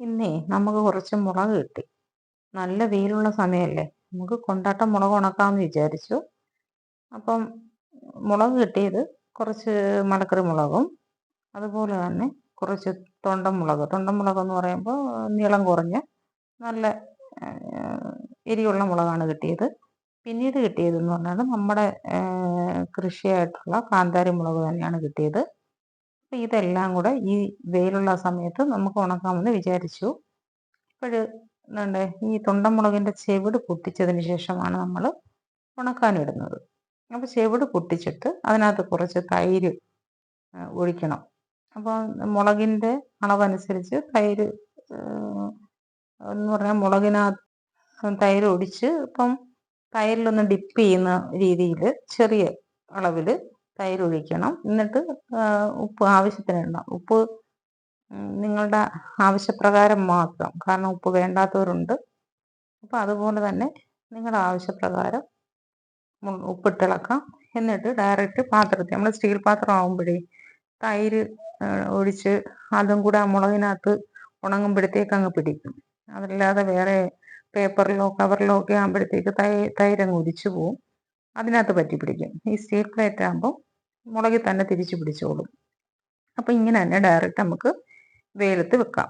ഇന്നേ നമുക്ക് കുറച്ച് മുളക് കിട്ടി. നല്ല വെയിലുള്ള സമയമല്ലേ? നമുക്ക് കൊണ്ടാട്ടം മുളക് ഉണക്കാമെന്ന് വിചാരിച്ചു. അപ്പം മുളക് കിട്ടിയത് കുറച്ച് മലക്കറി മുളകും അതുപോലെ തന്നെ കുറച്ച് തൊണ്ടൻ മുളക്. തൊണ്ടൻ മുളക് എന്ന് പറയുമ്പോൾ നീളം കുറഞ്ഞ് നല്ല എരിയുള്ള മുളകാണ് കിട്ടിയത്. പിന്നീട് കിട്ടിയതെന്ന് പറഞ്ഞാൽ നമ്മുടെ കൃഷിയായിട്ടുള്ള കാന്താരി മുളക് തന്നെയാണ് കിട്ടിയത്. അപ്പം ഇതെല്ലാം കൂടെ ഈ വെയിലുള്ള സമയത്ത് നമുക്ക് ഉണക്കാമെന്ന് വിചാരിച്ചു. ഇപ്പോഴ് എന്താണ്ട് ഈ തൊണ്ടമുളകിന്റെ ചെവിട് പൊട്ടിച്ചതിന് ശേഷമാണ് നമ്മൾ ഉണക്കാനിടുന്നത്. അപ്പോൾ ചെവിട് പൊട്ടിച്ചിട്ട് അതിനകത്ത് കുറച്ച് തൈര് ഒഴിക്കണം. അപ്പോൾ മുളകിന്റെ അളവനുസരിച്ച് തൈര് എന്ന് പറഞ്ഞാൽ മുളകിനകത്ത് തൈര് ഒടിച്ച് ഇപ്പം തൈരിലൊന്ന് ഡിപ്പ് ചെയ്യുന്ന രീതിയിൽ ചെറിയ അളവിൽ തൈര് ഒഴിക്കണം. എന്നിട്ട് ഉപ്പ് ആവശ്യത്തിന് ഇടണം. ഉപ്പ് നിങ്ങളുടെ ആവശ്യപ്രകാരം മാത്രം. കാരണം ഉപ്പ് വേണ്ടാത്തവരുണ്ട്. അപ്പോൾ അതുപോലെ തന്നെ നിങ്ങളുടെ ആവശ്യപ്രകാരം ഉപ്പിട്ടിളക്കാം. എന്നിട്ട് ഡയറക്റ്റ് പാത്രത്തിൽ നമ്മൾ സ്റ്റീൽ പാത്രം ആകുമ്പോഴേ തൈര് ഒഴിച്ച് അതും കൂടെ ആ മുളകിനകത്ത് ഉണങ്ങുമ്പോഴത്തേക്ക് അങ്ങ് പിടിക്കും. അതല്ലാതെ വേറെ പേപ്പറിലോ കവറിലോ ഒക്കെ ആകുമ്പോഴത്തേക്ക് തൈ തൈരങ്ങ് ഉരിച്ചു പോവും. അതിനകത്ത് പറ്റി പിടിക്കും ഈ സ്റ്റീൽ പ്ലേറ്റ് ആകുമ്പോൾ മുളകിൽ തന്നെ തിരിച്ചു പിടിച്ചോളും. അപ്പോൾ ഇങ്ങനെ തന്നെ ഡയറക്റ്റ് നമുക്ക് വെയിലത്ത് വെക്കാം.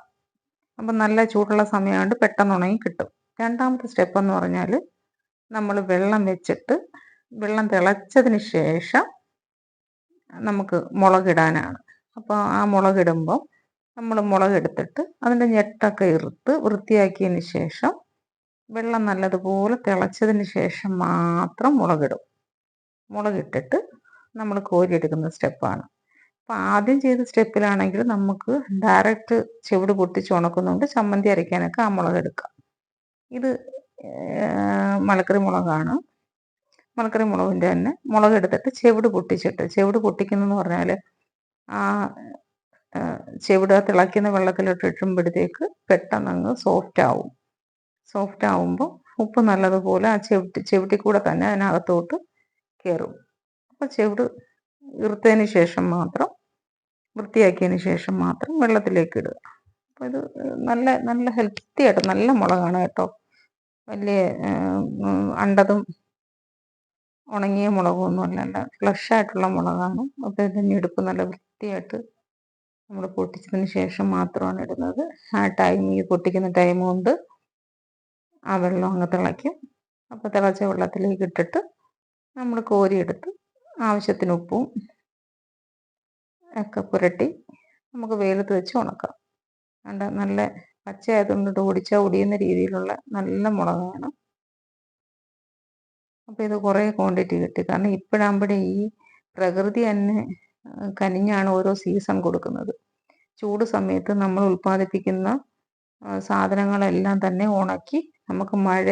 അപ്പം നല്ല ചൂടുള്ള സമയമായിട്ട് പെട്ടെന്ന് ഉണങ്ങി കിട്ടും. രണ്ടാമത്തെ സ്റ്റെപ്പ് എന്ന് പറഞ്ഞാൽ നമ്മൾ വെള്ളം വെച്ചിട്ട് വെള്ളം തിളച്ചതിന് ശേഷം നമുക്ക് മുളകിടാനാണ്. അപ്പോൾ ആ മുളകിടുമ്പോൾ നമ്മൾ മുളകെടുത്തിട്ട് അതിന്റെ ഞെട്ടൊക്കെ ഇറുത്ത് വൃത്തിയാക്കിയതിന് ശേഷം വെള്ളം നല്ലതുപോലെ തിളച്ചതിന് ശേഷം മാത്രം മുളകിടും. മുളകിട്ടിട്ട് നമ്മൾ കോരിയെടുക്കുന്ന സ്റ്റെപ്പാണ് അപ്പോൾ ആദ്യം ചെയ്ത സ്റ്റെപ്പിലാണെങ്കിൽ നമുക്ക് ഡയറക്റ്റ് ചെവിട് പൊട്ടിച്ച് ഉണക്കുന്നുണ്ട്. ചമ്മന്തി അരയ്ക്കാനൊക്കെ ആ മുളക് എടുക്കാം. ഇത് മലക്കറി മുളകാണ്. മലക്കറി മുളകിന്റെ തന്നെ മുളക് എടുത്തിട്ട് ചെവിട് പൊട്ടിച്ചിട്ട് ചെവിട് പൊട്ടിക്കുന്നതെന്ന് പറഞ്ഞാൽ ആ ചെവിട് തിളയ്ക്കുന്ന വെള്ളത്തിലിട്ടിട്ടുമ്പോഴത്തേക്ക് പെട്ടെന്ന് അങ്ങ് സോഫ്റ്റ് ആവും. സോഫ്റ്റ് ആവുമ്പോൾ ഉപ്പ് നല്ലതുപോലെ ആ ചെവിട്ടി ചെവിട്ടി കൂടെ തന്നെ അതിനകത്തോട്ട് കയറും അപ്പോൾ ചെവിട് ഇറുത്തതിന് ശേഷം മാത്രം വൃത്തിയാക്കിയതിന് ശേഷം മാത്രം വെള്ളത്തിലേക്ക് ഇടുക അപ്പോൾ ഇത് നല്ല നല്ല ഹെൽത്തി ആയിട്ട് നല്ല മുളകാണ് കേട്ടോ. വലിയ അണ്ടതും ഉണങ്ങിയ മുളകൊന്നും അല്ല ഫ്ലഷ് ആയിട്ടുള്ള മുളകാണ്. അപ്പോൾ ഇതിന്റെ ഞെടുപ്പ് നല്ല വൃത്തിയായിട്ട് നമ്മൾ പൊട്ടിച്ചതിന് ശേഷം മാത്രമാണ് ഇടുന്നത്. ആ ടൈം ഈ പൊട്ടിക്കുന്ന ടൈം കൊണ്ട് ആ വെള്ളം അങ്ങ് തിളയ്ക്കും. അപ്പോൾ തിളച്ച വെള്ളത്തിലേക്ക് ഇട്ടിട്ട് നമ്മൾ കോരിയെടുത്ത് ആവശ്യത്തിന് ഉപ്പും ഒക്കെ പുരട്ടി നമുക്ക് വെയിലത്ത് വെച്ച് ഉണക്കാം. കണ്ട നല്ല പച്ചയായതുകൊണ്ട് ഓടിച്ചാൽ ഒടിയുന്ന രീതിയിലുള്ള നല്ല മുളകാണ്. അപ്പോൾ ഇത് കുറേ ക്വാണ്ടിറ്റി കിട്ടി കാരണം ഇപ്പോഴാകുമ്പോഴേ ഈ പ്രകൃതി തന്നെ കനിഞ്ഞാണ് ഓരോ സീസൺ കൊടുക്കുന്നത്. ചൂട് സമയത്ത് നമ്മൾ ഉൽപ്പാദിപ്പിക്കുന്ന സാധനങ്ങളെല്ലാം തന്നെ ഉണക്കി നമുക്ക് മഴ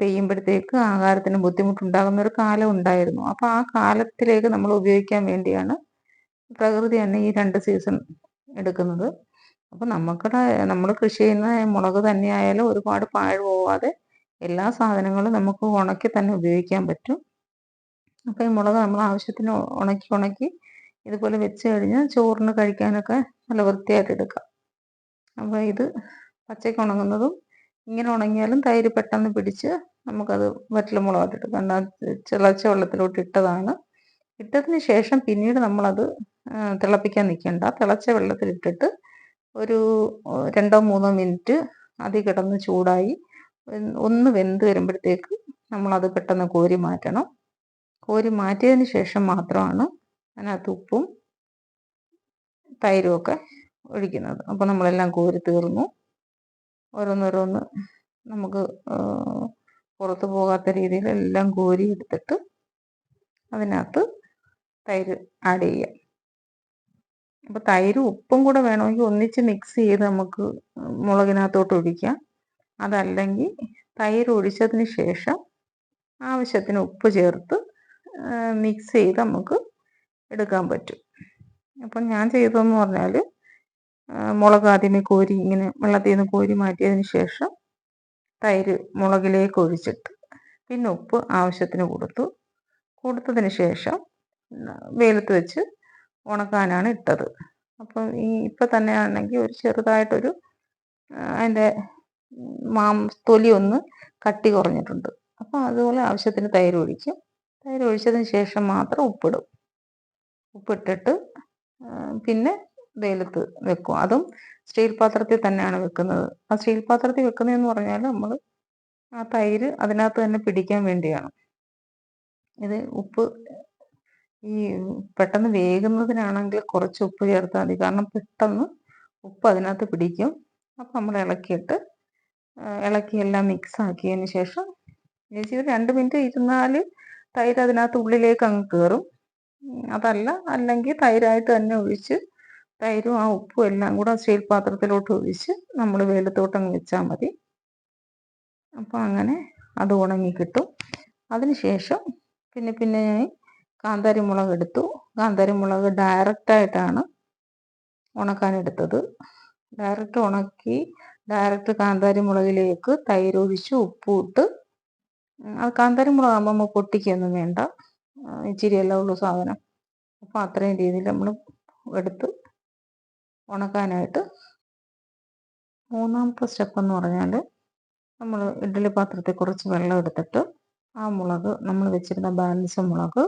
പെയ്യുമ്പോഴത്തേക്ക് ആഹാരത്തിന് ബുദ്ധിമുട്ടുണ്ടാകുന്ന ഒരു കാലം ഉണ്ടായിരുന്നു. അപ്പോൾ ആ കാലത്തിലേക്ക് നമ്മൾ ഉപയോഗിക്കാൻ വേണ്ടിയാണ് പ്രകൃതി തന്നെ ഈ രണ്ട് സീസൺ എടുക്കുന്നത്. അപ്പോൾ നമുക്കിടെ നമ്മൾ കൃഷി ചെയ്യുന്ന മുളക് തന്നെയായാലും ഒരുപാട് പാഴ് പോവാതെ എല്ലാ സാധനങ്ങളും നമുക്ക് ഉണക്കി തന്നെ ഉപയോഗിക്കാൻ പറ്റും. അപ്പോൾ ഈ മുളക് നമ്മൾ ആവശ്യത്തിന് ഉണക്കി ഉണക്കി ഇതുപോലെ വെച്ച് കഴിഞ്ഞാൽ ചോറിന് കഴിക്കാനൊക്കെ നല്ല വൃത്തിയായിട്ട് എടുക്കാം. അപ്പോൾ ഇത് പച്ചയ്ക്ക് ഉണങ്ങുന്നതും ഇങ്ങനെ ഉണങ്ങിയാലും തൈര് പെട്ടെന്ന് പിടിച്ച് നമുക്കത് വറ്റൽ വറ്റൽമുളകായിട്ട് എടുക്കാം തിളച്ച വെള്ളത്തിലോട്ട് ഇട്ടതാണ്. ഇട്ടതിന് ശേഷം പിന്നീട് നമ്മളത് തിളപ്പിക്കാൻ നിൽക്കണ്ട. തിളച്ച വെള്ളത്തിലിട്ടിട്ട് ഒരു രണ്ടോ മൂന്നോ മിനിറ്റ് അതി കിടന്ന് ചൂടായി ഒന്ന് വെന്ത് വരുമ്പോഴത്തേക്ക് നമ്മളത് പെട്ടെന്ന് കോരി മാറ്റണം. കോരി മാറ്റിയതിന് ശേഷം മാത്രമാണ് അതിനകത്ത് ഉപ്പും തൈരും ഒക്കെ ഒഴിക്കുന്നത്. അപ്പോൾ നമ്മളെല്ലാം കോരി തീർന്നു. ഓരോന്നോരോന്ന് നമുക്ക് പുറത്ത് പോകാത്ത രീതിയിൽ എല്ലാം കോരി എടുത്തിട്ട് അതിനകത്ത് തൈര് ആഡ് ചെയ്യാം. അപ്പോൾ തൈരും ഉപ്പും കൂടെ വേണമെങ്കിൽ ഒന്നിച്ച് മിക്സ് ചെയ്ത് നമുക്ക് മുളകിനകത്തോട്ട് ഒഴിക്കാം. അതല്ലെങ്കിൽ തൈര് ഒഴിച്ചതിന് ശേഷം ആവശ്യത്തിന് ഉപ്പ് ചേർത്ത് മിക്സ് ചെയ്ത് നമുക്ക് എടുക്കാൻ പറ്റും. അപ്പം ഞാൻ ചെയ്തതെന്ന് പറഞ്ഞാൽ മുളക് ആദ്യമേ കോരി ഇങ്ങനെ വെള്ളത്തിൽ നിന്ന് കോരി മാറ്റിയതിന് ശേഷം തൈര് മുളകിലേക്ക് ഒഴിച്ചിട്ട് പിന്നെ ഉപ്പ് ആവശ്യത്തിന് കൊടുത്തു. കൊടുത്തതിന് ശേഷം വെയിലത്ത് വെച്ച് ഉണക്കാനാണ് ഇട്ടത്. അപ്പം ഈ ഇപ്പം തന്നെ ആണെങ്കിൽ ഒരു ചെറുതായിട്ടൊരു അതിന്റെ മാം തൊലി ഒന്ന് കട്ടി കുറഞ്ഞിട്ടുണ്ട്. അപ്പോൾ അതുപോലെ ആവശ്യത്തിന് തൈര് ഒഴിക്കും. തൈര് ഒഴിച്ചതിന് ശേഷം മാത്രം ഉപ്പിടും. ഉപ്പിട്ടിട്ട് പിന്നെ വെയിലത്ത് വെക്കും. അതും സ്റ്റീൽ പാത്രത്തിൽ തന്നെയാണ് വെക്കുന്നത്. ആ സ്റ്റീൽ പാത്രത്തിൽ വെക്കുന്നതെന്ന് പറഞ്ഞാൽ നമ്മൾ ആ തൈര് അതിനകത്ത് തന്നെ പിടിക്കാൻ വേണ്ടിയാണ്. ഇത് ഉപ്പ് ഈ പെട്ടെന്ന് വേകുന്നതിനാണെങ്കിൽ കുറച്ച് ഉപ്പ് ചേർത്താൽ മതി. കാരണം പെട്ടെന്ന് ഉപ്പ് അതിനകത്ത് പിടിക്കും. അപ്പം നമ്മൾ ഇളക്കിയിട്ട് ഇളക്കി എല്ലാം മിക്സ് ആക്കിയതിന് ശേഷം ചേച്ചി ഒരു രണ്ട് മിനിറ്റ് ഇരുന്നാൽ തൈര് അതിനകത്ത് ഉള്ളിലേക്ക് അങ്ങ് കയറും അതല്ല അല്ലെങ്കിൽ തൈരായിട്ട് തന്നെ ഒഴിച്ച് തൈരും ആ ഉപ്പും എല്ലാം കൂടെ സ്റ്റീൽ പാത്രത്തിലോട്ട് ഒഴിച്ച് നമ്മൾ വെയിലത്തോട്ട് വെച്ചാൽ മതി. അപ്പോൾ അങ്ങനെ അത് ഉണങ്ങി കിട്ടും. അതിനുശേഷം പിന്നെ പിന്നെ ഞാൻ കാന്താരി മുളക് എടുത്തു. കാന്താരി മുളക് ഡയറക്റ്റായിട്ടാണ് ഉണക്കാനെടുത്തത് ഡയറക്റ്റ് ഉണക്കി ഡയറക്റ്റ് കാന്താരി മുളകിലേക്ക് തൈരൊഴിച്ച് ഉപ്പുമിട്ട് അത് കാന്താരി മുളകാകുമ്പോൾ നമ്മൾ പൊട്ടിക്കൊന്നും വേണ്ട. ഇച്ചിരിയല്ലേ ഉള്ളൂ സാധനം. അപ്പോൾ അത്രയും രീതിയിൽ നമ്മൾ എടുത്ത് ഉണക്കാനായിട്ട് മൂന്നാമത്തെ സ്റ്റെപ്പ് എന്ന് പറഞ്ഞാൽ നമ്മൾ ഇഡ്ഡലി പാത്രത്തിൽ കുറച്ച് വെള്ളം എടുത്തിട്ട് ആ മുളക് നമ്മൾ വെച്ചിരുന്ന ബാലൻസ് മുളക്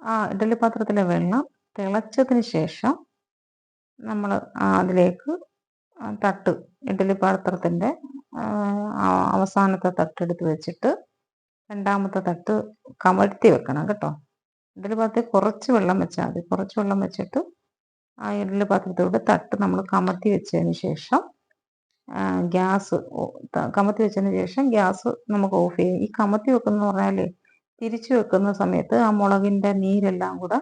ആ ഇഡ്ഡലി പാത്രത്തിലെ വെള്ളം തിളച്ചതിന് ശേഷം നമ്മൾ അതിലേക്ക് തട്ട് ഇഡ്ഡലി പാത്രത്തിന്റെ അവസാനത്തെ തട്ടെടുത്ത് വെച്ചിട്ട് രണ്ടാമത്തെ തട്ട് കമഴ്ത്തി വെക്കണം കേട്ടോ. ഇഡ്ഡലി പാത്രത്തിൽ കുറച്ച് വെള്ളം വെച്ചാൽ മതി. കുറച്ച് വെള്ളം വെച്ചിട്ട് ആ ഇഡ്ഡലി പാത്രത്തോടെ തട്ട് നമ്മൾ കമത്തി വെച്ചതിന് ശേഷം ഗ്യാസ് കമത്തി വെച്ചതിന് ശേഷം ഗ്യാസ് നമുക്ക് ഓഫ് ചെയ്യാം. ഈ കമത്തി വെക്കുന്ന പറഞ്ഞാൽ തിരിച്ചു വെക്കുന്ന സമയത്ത് ആ മുളകിന്റെ നീരെല്ലാം കൂടെ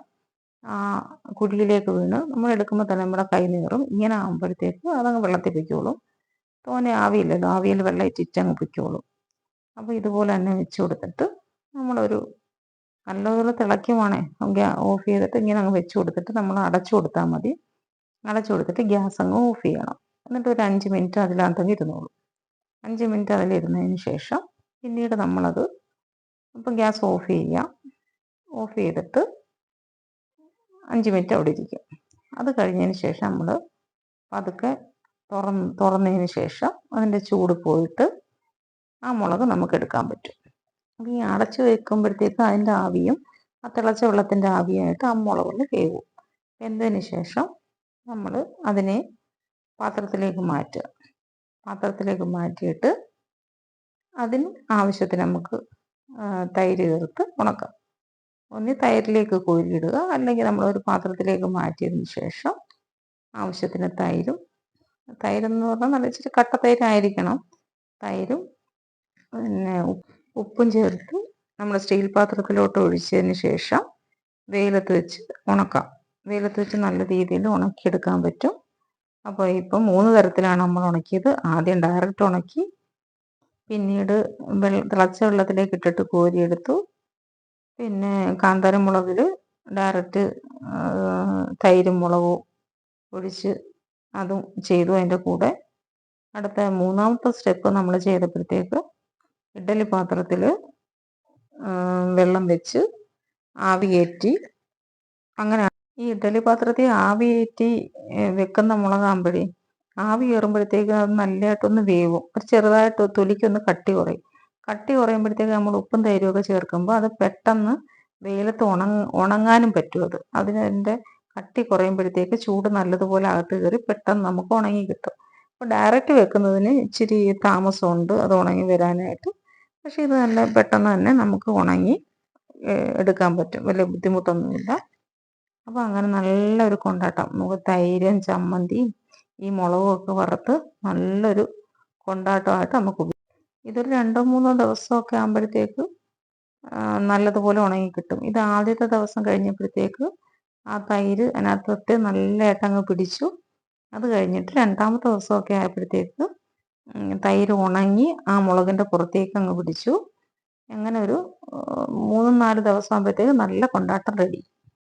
ആ കുഴിയിലേക്ക് വീണ് നമ്മൾ എടുക്കുമ്പോൾ തന്നെ നമ്മുടെ കൈ നീറും. ഇങ്ങനെ ആകുമ്പോഴത്തേക്ക് അതങ്ങ് വെള്ളത്തിൽ പൊയ്ക്കോളും തോനെ ആവിയില്ലല്ലോ. ആവിയിൽ വെള്ളം ഇറ്റിറ്റങ്ങ് പൊയ്ക്കോളും അപ്പോൾ ഇതുപോലെ തന്നെ വെച്ച് കൊടുത്തിട്ട് നമ്മളൊരു നല്ലതുപോലെ തിളയ്ക്കുവാണേ ഓഫ് ചെയ്തിട്ട് ഇങ്ങനെ അങ്ങ് വെച്ച് കൊടുത്തിട്ട് നമ്മൾ അടച്ചു കൊടുത്താൽ മതി. അടച്ചു കൊടുത്തിട്ട് ഗ്യാസ് അങ്ങ് ഓഫ് ചെയ്യണം. എന്നിട്ട് ഒരു അഞ്ച് മിനിറ്റ് അതിനകത്തങ്ങ് ഇരുന്നോളൂ. അഞ്ച് മിനിറ്റ് അതിലിരുന്നതിന് ശേഷം പിന്നീട് നമ്മളത് ഇപ്പം ഗ്യാസ് ഓഫ് ചെയ്യാം. ഓഫ് ചെയ്തിട്ട് അഞ്ച് മിനിറ്റ് അവിടെ ഇരിക്കും. അത് കഴിഞ്ഞതിന് ശേഷം നമ്മൾ പതുക്കെ തുറന്ന് തുറന്നതിന് ശേഷം അതിന്റെ ചൂട് പോയിട്ട് ആ മുളക് നമുക്ക് എടുക്കാൻ പറ്റും. അപ്പം ഈ അടച്ചു വെക്കുമ്പോഴത്തേക്കും അതിന്റെ ആവിയും ആ തിളച്ച വെള്ളത്തിന്റെ ആവിയായിട്ട് ആ മുളകുകൾ വേവും. വെന്തതിന് ശേഷം നമ്മൾ അതിനെ പാത്രത്തിലേക്ക് മാറ്റുക. പാത്രത്തിലേക്ക് മാറ്റിയിട്ട് അതിന് ആവശ്യത്തിന് നമുക്ക് തൈര് ചേർത്ത് ഉണക്കാം. ഒന്നി തൈരിലേക്ക് കോരിയിടുക. അല്ലെങ്കിൽ നമ്മൾ ഒരു പാത്രത്തിലേക്ക് മാറ്റിയതിന് ശേഷം ആവശ്യത്തിന് തൈരും തൈരെന്ന് പറഞ്ഞാൽ നല്ല ഇച്ചിരി കട്ട തൈരായിരിക്കണം. തൈരും പിന്നെ ഉപ്പും ചേർത്ത് നമ്മൾ സ്റ്റീൽ പാത്രത്തിലോട്ട് ഒഴിച്ചതിന് ശേഷം വെയിലത്ത് വെച്ച് ഉണക്കാം. വെയിലത്ത് വെച്ച് നല്ല രീതിയിൽ ഉണക്കിയെടുക്കാൻ പറ്റും. അപ്പോൾ ഇപ്പം മൂന്ന് തരത്തിലാണ് നമ്മൾ ഉണക്കിയത്. ആദ്യം ഡയറക്റ്റ് ഉണക്കി പിന്നീട് വെള്ള തിളച്ച വെള്ളത്തിലേക്ക് ഇട്ടിട്ട് കോരിയെടുത്തു. പിന്നെ കാന്താരം മുളകിൽ ഡയറക്റ്റ് തൈരും മുളകും ഒഴിച്ച് അതും ചെയ്തു അതിന്റെ കൂടെ. അടുത്ത മൂന്നാമത്തെ സ്റ്റെപ്പ് നമ്മൾ ചെയ്തപ്പോഴത്തേക്ക് ഇഡ്ഡലി പാത്രത്തിൽ വെള്ളം വെച്ച് ആവിയേറ്റി അങ്ങനെ ഈ ഇഡ്ഡലി പാത്രത്തിൽ ആവിയേറ്റി വെക്കുന്ന മുളകാകുമ്പോഴേ ആവി കയറുമ്പോഴത്തേക്ക് അത് നല്ലതായിട്ടൊന്ന് വേവും. ഒരു ചെറുതായിട്ട് തൊലിക്കൊന്ന് കട്ടി കുറയും. കട്ടി കുറയുമ്പോഴത്തേക്ക് നമ്മൾ ഉപ്പും തൈരുമൊക്കെ ചേർക്കുമ്പോൾ അത് പെട്ടെന്ന് വെയിലത്ത് ഉണങ്ങ ഉണങ്ങാനും പറ്റും അത്. അതിന്റെ കട്ടി കുറയുമ്പോഴത്തേക്ക് ചൂട് നല്ലതുപോലെ അകത്ത് കയറി പെട്ടെന്ന് നമുക്ക് ഉണങ്ങി കിട്ടും. അപ്പോൾ ഡയറക്റ്റ് വെക്കുന്നതിന് ഇച്ചിരി താമസമുണ്ട് അത് ഉണങ്ങി വരാനായിട്ട്. പക്ഷേ ഇത് നല്ല പെട്ടെന്ന് തന്നെ നമുക്ക് ഉണങ്ങി എടുക്കാൻ പറ്റും. വലിയ ബുദ്ധിമുട്ടൊന്നുമില്ല. അപ്പോൾ അങ്ങനെ നല്ലൊരു കൊണ്ടാട്ടം. നമുക്ക് തൈരും ചമ്മന്തിയും ഈ മുളകും ഒക്കെ വറുത്ത് നല്ലൊരു കൊണ്ടാട്ടമായിട്ട് നമുക്ക് ഇതൊരു രണ്ടോ മൂന്നോ ദിവസമൊക്കെ ആകുമ്പോഴത്തേക്ക് നല്ലതുപോലെ ഉണങ്ങി കിട്ടും. ഇത് ആദ്യത്തെ ദിവസം കഴിഞ്ഞപ്പോഴത്തേക്ക് ആ തൈര് അതിനകത്തൊക്കെ നല്ലതായിട്ട് അങ്ങ് പിടിച്ചു. അത് കഴിഞ്ഞിട്ട് രണ്ടാമത്തെ ദിവസമൊക്കെ ആയപ്പോഴത്തേക്ക് തൈര് ഉണങ്ങി ആ മുളകിന്റെ പുറത്തേക്ക് അങ്ങ് പിടിച്ചു. അങ്ങനെ ഒരു മൂന്നും നാല് ദിവസം ആകുമ്പോഴത്തേക്ക് നല്ല കൊണ്ടാട്ടം റെഡി